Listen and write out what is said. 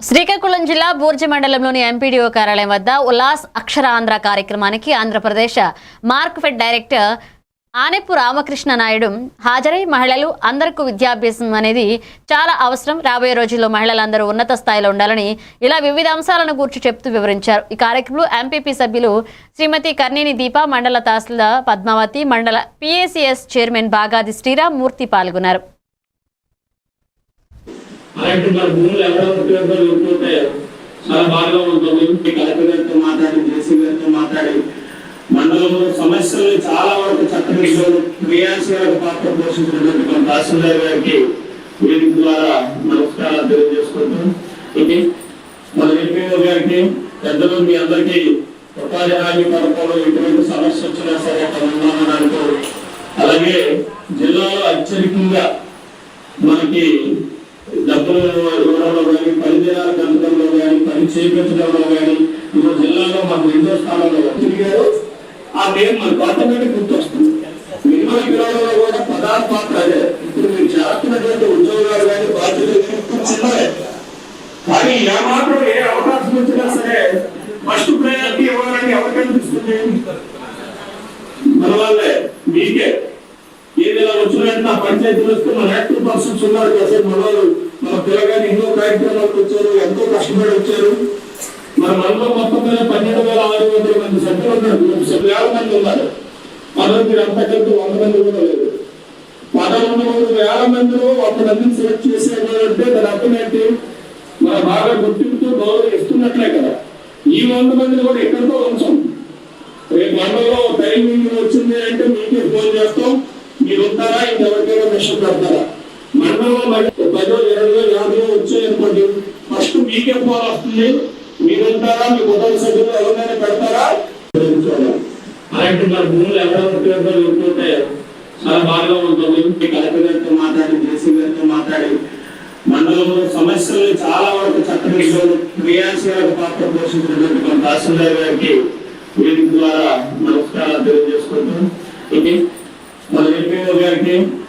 శ్రీకాకుళం జిల్లా బూర్జి మండలంలోని ఎంపీడీఓ కార్యాలయం వద్ద ఉల్లాస్ అక్షరాంధ్ర కార్యక్రమానికి ఆంధ్రప్రదేశ్ మార్క్ఫెడ్ డైరెక్టర్ ఆనెప్పు రామకృష్ణ నాయుడు హాజరై మహిళలు అందరికీ విద్యాభ్యాసం అనేది చాలా అవసరం. రాబోయే రోజుల్లో మహిళలందరూ ఉన్నత స్థాయిలో ఉండాలని ఇలా వివిధ అంశాలను గురించి చెప్తూ వివరించారు. ఈ కార్యక్రమంలో ఎంపీపీ సభ్యులు శ్రీమతి కర్ణిని దీప మండల తహసీల్దార్ పద్మావతి మండల పిఏసిఎస్ చైర్మన్ బాగాది శ్రీరామ్ మూర్తి పాల్గొన్నారు. అలాంటి మన భూములు ఎవరెవరికి ఉంటుంటే చాలా బాగా ఉంటుంది. కలెక్టర్ గారితో మాట్లాడి జేసీ గారితో మాట్లాడి. మండలంలో సమస్యలు చాలా వరకు చక్కని క్రియాశీలక పాత్ర పోషించినటువంటి మన తహసీల్దార్ గారికి వేదిక ద్వారా నమస్కారాలు తెలియజేసుకుంటాం ఇది. మన ఎంపీఓ గారికి పెద్దలు మీ అందరికీ ఉపాధి హామీ పథకంలో ఎటువంటి సమస్య వచ్చినా సరే అక్కడ అనుకో అలాగే జిల్లాలో అత్యధికంగా మనకి డబ్బులు ఇవ్వడంలో కానీ పని పెంచడంలో కానీ పని చేయించడంలో కానీ ఇప్పుడు జిల్లాలో మన రెండో స్థానంలో తిరిగారు ఆ పేరు మనకు ఆటోమేటిక్ గుర్తొస్తుంది. మినిమం వివరంలో కూడా పాత్ర అదే. ఇప్పుడు మీరు చేస్తున్నటువంటి ఉద్యోగాలు కానీ బాధ్యతలు కానీ చిన్నవే. కానీ ఏ మాత్రం ఏ అవకాశం వచ్చినా సరే ఫస్ట్ ప్రయారిటీ ఇవ్వాలని మన వాళ్ళే మీకే. ఏదైనా వచ్చిన పంచాయతీలు వస్తే మన యాక్టివ్ పర్సన్స్ ఉన్నారు కదా మన మన పిల్లగాని ఎన్నో కార్యక్రమాలకు వచ్చారు ఎంతో కష్టపడి వచ్చారు. మన మనలో మొత్తం మీద పన్నెండు వేల ఆరు వందల మంది సభ్యులు ఉన్నారు. సభ్యులు వేల మంది ఉన్నారు. మనలో అంతకంటే వంద మంది కూడా లేదు. పదకొండు వేల మందిలో ఒక మందిని సెలెక్ట్ చేసేదంటే దాని అర్థం ఏంటి? మన బాగా గుర్తింపుతో గౌరవం ఇస్తున్నట్లే కదా. ఈ వంద మందిని కూడా ఎక్కడితో ఉంచాం రేపు మండలంలో టైమింగ్ వచ్చింది అంటే మీకే ఫోన్ చేస్తాం. మీరు ఉంటారా ఇంకెవరికైనా మిషన్ పెడతారా? మండలంలో పదో ఇరవై యాభై వచ్చాయి ఫస్ట్ మీకే ఫోన్ వస్తుంది. మీరు ఉంటారా మీ కుటుంబ సభ్యులు ఎవరినైనా పెడతారా? అలాంటి మన భూములు ఎవరెవరికి ఉంటుంటే చాలా బాగా ఉంటుంది. ఈ కలెక్టర్ గారితో మాట్లాడి జేసీ గారితో మాట్లాడి మండలంలో సమస్యలు చాలా వరకు చక్కని క్రియాశీలక పాత్ర పోషించినటువంటి మన తహసీల్దార్ గారికి వేదిక ద్వారా నమస్కారాలు తెలియజేసుకుంటాం